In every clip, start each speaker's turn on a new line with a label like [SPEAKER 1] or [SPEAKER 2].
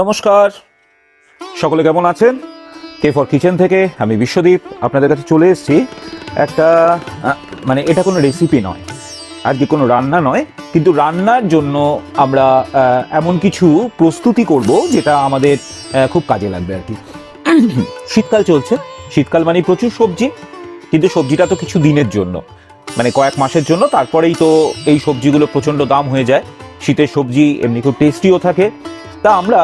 [SPEAKER 1] নমস্কার। সকলে কেমন আছেন? কে ফর কিচেন থেকে, আমি বিশ্বদীপ, আপনাদের কাছে চলে এসেছি। একটা মানে এটা কোনো রেসিপি নয়, আজকে কোনো রান্না নয়, কিন্তু রান্নার জন্য আমরা এমন কিছু প্রস্তুতি করব যেটা আমাদের খুব কাজে লাগবে আর কি। শীতকাল চলছে, শীতকাল মানে প্রচুর সবজি, কিন্তু সবজিটা তো কিছু দিনের জন্য মানে কয়েক মাসের জন্য, তারপরেই তো এই সবজিগুলো প্রচণ্ড দাম হয়ে যায়। শীতের সবজি এমনি খুব টেস্টিও থাকে তা আমরা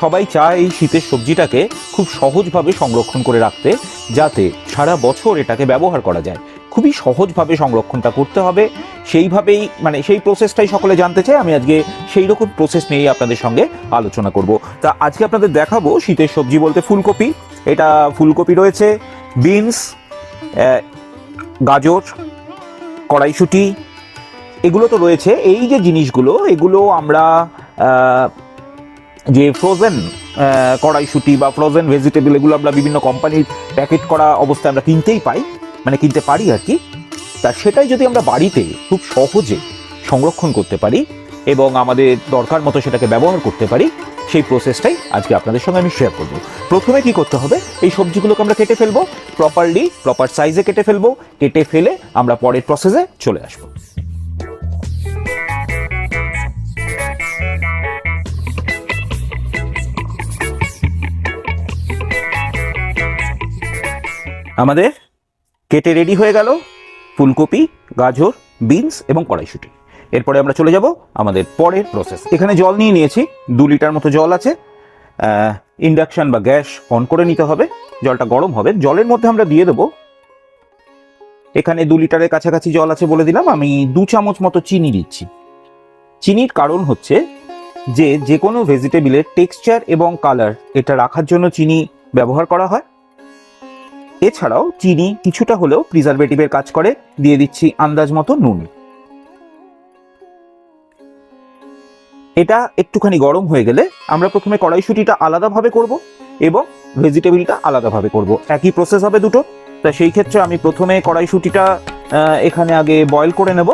[SPEAKER 1] সবাই চাই এই শীতের সবজিটাকে খুব সহজভাবে সংরক্ষণ করে রাখতে, যাতে সারা বছর এটাকে ব্যবহার করা যায়। খুবই সহজভাবে সংরক্ষণটা করতে হবে। সেইভাবেই মানে সেই প্রসেসটাই সকলে জানতে চাই আমি আজকে সেই রকম প্রসেস নিয়েই আপনাদের সঙ্গে আলোচনা করব। তা আজকে আপনাদের দেখাবো শীতের সবজি বলতে ফুলকপি। এটা ফুলকপি রয়েছে, বিনস গাজর, কড়াইশুটি, এগুলো তো রয়েছে। এই যে জিনিসগুলো, এগুলো আমরা যে ফ্রোজেন কড়াইশুটি বা ফ্রোজেন ভেজিটেবল এগুলো আমরা বিভিন্ন কোম্পানির প্যাকেট করা অবস্থায় আমরা কিনতেই পাই মানে কিনতে পারি আর কি। তা সেটাই যদি আমরা বাড়িতে খুব সহজে সংরক্ষণ করতে পারি এবং আমাদের দরকার মতো সেটাকে ব্যবহার করতে পারি, সেই প্রসেসটাই আজকে আপনাদের সঙ্গে আমি শেয়ার করব। প্রথমে কি করতে হবে? এই সবজিগুলোকে আমরা কেটে ফেলব প্রপারলি প্রপার সাইজে কেটে ফেলব, কেটে ফেলে আমরা পরের প্রসেসে চলে আসব। আমাদের কেটে রেডি হয়ে গেল ফুলকপি, গাজর বিনস এবং কড়াইশুটি। এরপরে আমরা চলে যাব আমাদের পরের প্রসেস এখানে জল নিয়ে নিয়েছি, দু লিটার মতো জল আছে। ইন্ডাকশান বা গ্যাস অন করে নিতে হবে। জলটা গরম হবে। জলের মধ্যে আমরা দিয়ে দেবো। এখানে দু লিটারের কাছাকাছি জল আছে বলে দিলাম। আমি দু চামচ মতো চিনি দিচ্ছি। চিনির কারণ হচ্ছে যে যে কোনো ভেজিটেবিলের টেক্সচার এবং কালার এটা রাখার জন্য চিনি ব্যবহার করা হয়। এছাড়াও চিনি কিছুটা হলেও প্রিজারভেটিভের কাজ করে। দিয়ে দিচ্ছি আন্দাজ মতো নুন। এটা একটুখানি গরম হয়ে গেলে আমরা প্রথমে কড়াইশুটিটা আলাদাভাবে করব এবং ভেজিটেবিলটা আলাদাভাবে করব। একই প্রসেস হবে দুটো। তা সেই ক্ষেত্রে আমি প্রথমে কড়াইশুটিটা এখানে আগে বয়েল করে নেব।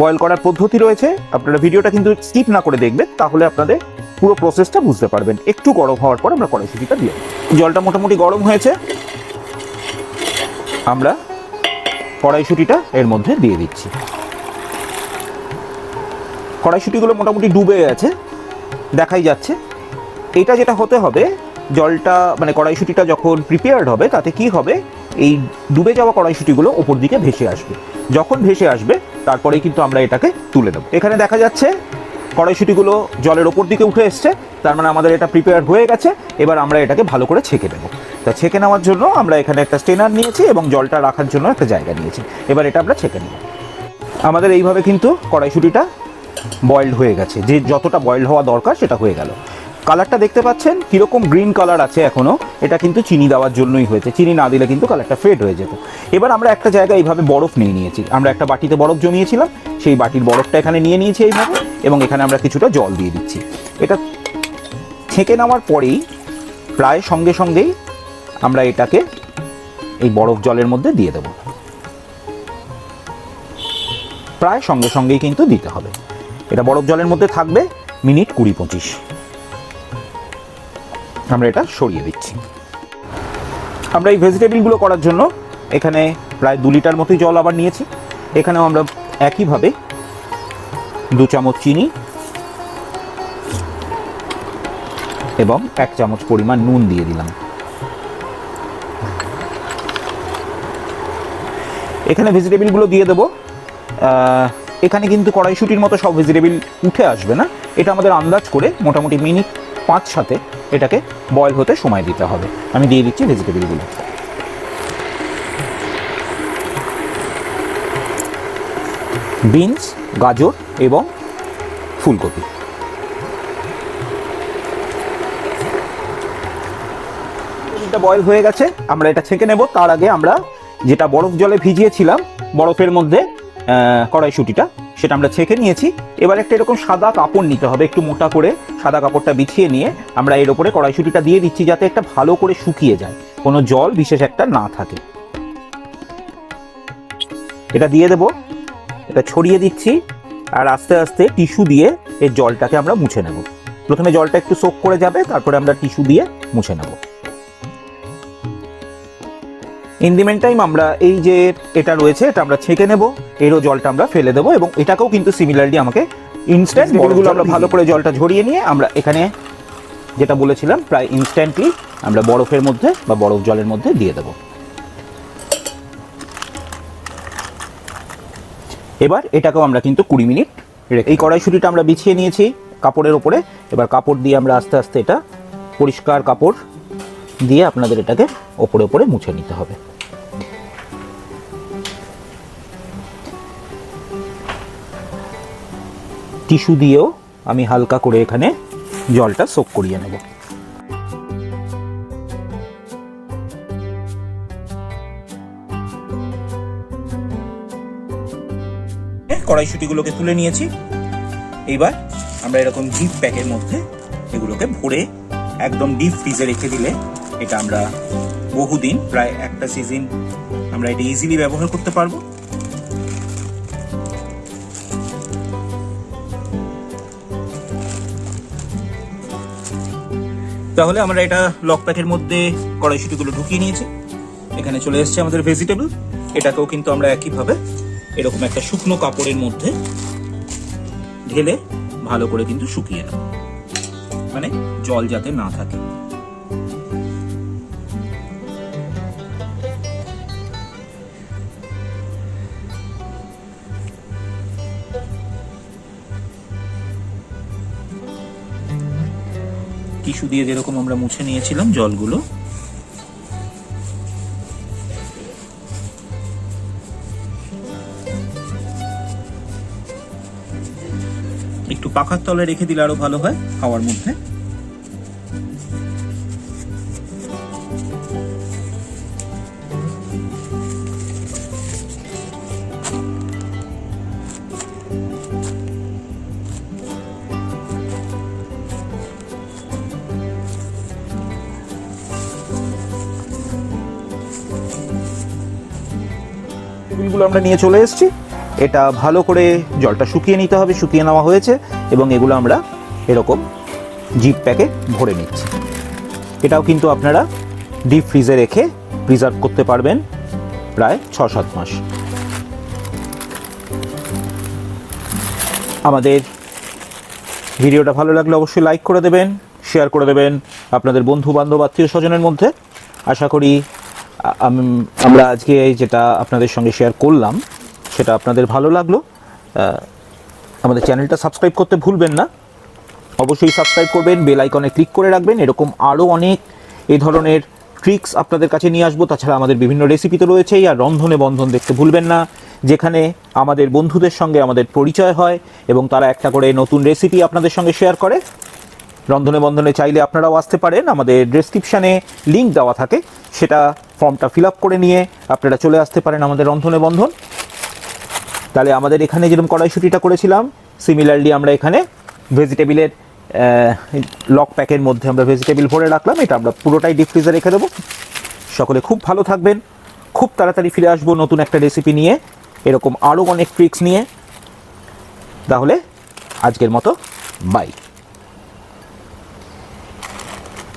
[SPEAKER 1] বয়েল করার পদ্ধতি রয়েছে। আপনারা ভিডিওটা কিন্তু স্কিপ না করে দেখবেন, তাহলে আপনাদের পুরো প্রসেসটা বুঝতে পারবেন। একটু গরম হওয়ার পর আমরা কড়াইশুটিটা দিয়ে জলটা মোটামুটি গরম হয়েছে। আমরা কড়াইশুটিটা এর মধ্যে দিয়ে দিচ্ছি। কড়াইশুটিগুলো মোটামুটি ডুবে গেছে, দেখাই যাচ্ছে। এটা যেটা হতে হবে, জলটা মানে কড়াইশুটিটা যখন প্রিপেয়ার্ড হবে, তাতে কি হবে? এই ডুবে যাওয়া কড়াইশুটিগুলো ওপর দিকে ভেসে আসবে। যখন ভেসে আসবে, তারপরেই কিন্তু আমরা এটাকে তুলে দেবো এখানে দেখা যাচ্ছে, কড়াইশুটিগুলো জলের ওপর দিকে উঠে এসছে, তার মানে আমাদের এটা প্রিপেয়ার হয়ে গেছে, এবার আমরা এটাকে ভালো করে ছেঁকে দেবো তা ছেঁকে নেওয়ার জন্য আমরা এখানে একটা স্টেনার নিয়েছি এবং জলটা রাখার জন্য একটা জায়গা নিয়েছি। এবার এটা আমরা ছেঁকে নেব। আমাদের এইভাবে কিন্তু কড়াইশুটিটা বয়েলড হয়ে গেছে। যে যতটা বয়েলড হওয়া দরকার সেটা হয়ে গেল। কালারটা দেখতে পাচ্ছেন? কীরকম গ্রিন কালার আছে এখনও এটা কিন্তু চিনি দেওয়ার জন্যই হয়েছে। চিনি না দিলে কিন্তু কালারটা ফেড হয়ে যেত। এবার আমরা একটা জায়গায় এইভাবে বরফ নিয়ে নিয়েছি। আমরা একটা বাটিতে বরফ জমিয়েছিলাম। সেই বাটির বরফটা এখানে নিয়ে নিয়েছি এইভাবে এবং এখানে আমরা কিছুটা জল দিয়ে দিচ্ছি। এটা ছেঁকে নেওয়ার পরেই প্রায় সঙ্গে সঙ্গেই আমরা এটাকে এই বরফ জলের মধ্যে দিয়ে দেব। প্রায় সঙ্গে সঙ্গেই কিন্তু দিতে হবে। এটা বরফ জলের মধ্যে থাকবে মিনিট কুড়ি পঁচিশ। আমরা এটা সরিয়ে দিচ্ছি। আমরা এই ভেজিটেবিলগুলো করার জন্য এখানে প্রায় দু লিটার মতোই জল আবার নিয়েছি। এখানেও আমরা একইভাবে দু চামচ চিনি এবং এক চামচ পরিমাণ নুন দিয়ে দিলাম। এখানে ভেজিটেবিলগুলো দিয়ে দেবো। এখানে কিন্তু কড়াইশুটির মতো সব ভেজিটেবিল উঠে আসবে না। এটা আমাদের আন্দাজ করে মোটামুটি মিনিট পাঁচ সাথে এটাকে বয়েল হতে সময় দিতে হবে। আমি দিয়ে দিচ্ছি ভেজিটেবিলগুলো বিনস গাজর এবং ফুলকপি। বয়েল হয়ে গেছে। আমরা এটা ছেঁকে নেব। তার আগে আমরা যেটা বরফ জলে ভিজিয়েছিলাম, বরফের মধ্যে কড়াইশুটিটা, সেটা আমরা ছেঁকে নিয়েছি। এবার একটা এরকম সাদা কাপড় নিতে হবে, একটু মোটা করে সাদা কাপড়টা বিছিয়ে নিয়ে আমরা এর উপরে কড়াইশুটিটা দিয়ে দিচ্ছি যাতে একটা ভালো করে শুকিয়ে যায়, কোনো জল বিশেষ একটা না থাকে। এটা দিয়ে দেব, এটা ছড়িয়ে দিচ্ছি, আর আস্তে আস্তে টিস্যু দিয়ে এর জলটাকে আমরা মুছে নেব। প্রথমে জলটা একটু সোক করে যাবে, তারপরে আমরা টিস্যু দিয়ে মুছে নেব। ইন দি মেন টাইম আমরা এই যে এটা রয়েছে এটা আমরা ছেঁকে নেব। এরও জলটা আমরা ফেলে দেবো এবং এটাকেও কিন্তু সিমিলারলি আমাকে ইনস্ট্যান্ট বলগুলো আমরা ভালো করে জলটা ঝরিয়ে নিয়ে আমরা এখানে যেটা বলেছিলাম প্রায় ইনস্ট্যান্টলি আমরা বরফের মধ্যে বা বরফ জলের মধ্যে দিয়ে দেবো। এবার এটাকেও আমরা কিন্তু কুড়ি মিনিট রেখে এই কড়াইশুটিটা আমরা বিছিয়ে নিয়েছি কাপড়ের ওপরে। এবার কাপড় দিয়ে আমরা আস্তে আস্তে এটা পরিষ্কার কাপড় দিয়ে আপনাদের এটাকে ওপরে ওপরে মুছে নিতে হবে। টিস্যু দিয়েও আমি হালকা করে এখানে জলটা সোক করিয়ে নেব। কড়াইশুটিগুলোকে তুলে নিয়েছি। এইবার আমরা এরকম ডিপ প্যাকের মধ্যে এগুলোকে ভরে একদম ডিপ ফ্রিজে রেখে দিলে এটা আমরা বহুদিন, প্রায় একটা সিজন আমরা এটা ইজিলি ব্যবহার করতে পারব। তাহলে আমরা এটা লক প্যাকের মধ্যে কড়াইশুটিগুলো ঢুকিয়ে নিয়েছি। এখানে চলে এসেছে আমাদের ভেজিটেবল এটাকেও কিন্তু আমরা একইভাবে এরকম একটা শুকনো কাপড়ের মধ্যে ঢেলে ভালো করে কিন্তু শুকিয়ে নেব। মানে জল যাতে না থাকে। টিস্যু দিয়ে যেরকম আমরা মুছে নিয়েছিলাম জলগুলো। একটু পাখার তলে রেখে দিলে আরও ভালো হয় খাওয়ার মধ্যে। টেবিলগুলো আমরা নিয়ে চলে এসেছি। এটা ভালো করে জলটা শুকিয়ে নিতে হবে, শুকিয়ে নেওয়া হয়েছে এবং এগুলো আমরা এরকম জিপ প্যাকে ভরে নিচ্ছি। এটাও কিন্তু আপনারা ডিপ ফ্রিজে রেখে প্রিজার্ভ করতে পারবেন প্রায় ছ সাত মাস। আমাদের ভিডিওটা ভালো লাগলে অবশ্যই লাইক করে দেবেন শেয়ার করে দেবেন আপনাদের বন্ধু বান্ধব আত্মীয় স্বজনের মধ্যে। আশা করি আমরা আজকে যেটা আপনাদের সঙ্গে শেয়ার করলাম, সেটা আপনাদের ভালো লাগল। আমাদের চ্যানেলটা সাবস্ক্রাইব করতে ভুলবেন না। অবশ্যই সাবস্ক্রাইব করবেন বেল আইকনে ক্লিক করে রাখবেন। এরকম আরও অনেক এই ধরনের ট্রিক্স আপনাদের কাছে নিয়ে আসব। তাছাড়া আমাদের বিভিন্ন রেসিপি তো রয়েছেই, আর রন্ধনে বন্ধন দেখতে ভুলবেন না। যেখানে আমাদের বন্ধুদের সঙ্গে আমাদের পরিচয় হয়, এবং তারা একটা করে নতুন রেসিপি আপনাদের সঙ্গে শেয়ার করে। রন্ধনে বন্ধনে চাইলে আপনারাও আসতে পারেন। আমাদের ডেসক্রিপশানে লিঙ্ক দেওয়া থাকে। সেটা ফর্মটা ফিল করে নিয়ে আপনারা চলে আসতে পারেন আমাদের রন্ধনে বন্ধন। তাহলে আমাদের এখানে যেরকম কড়াইশুটিটা করেছিলাম সিমিলারলি আমরা এখানে ভেজিটেবিলের লক প্যাকের মধ্যে আমরা ভেজিটেবিল ভরে রাখলাম, এটা আমরা পুরোটাই ডিপ ফ্রিজে রেখে দেবো। সকলে খুব ভালো থাকবেন, খুব তাড়াতাড়ি ফিরে আসব নতুন একটা রেসিপি নিয়ে, এরকম আরও অনেক ট্রিক্স নিয়ে। তাহলে আজকের মতো বাই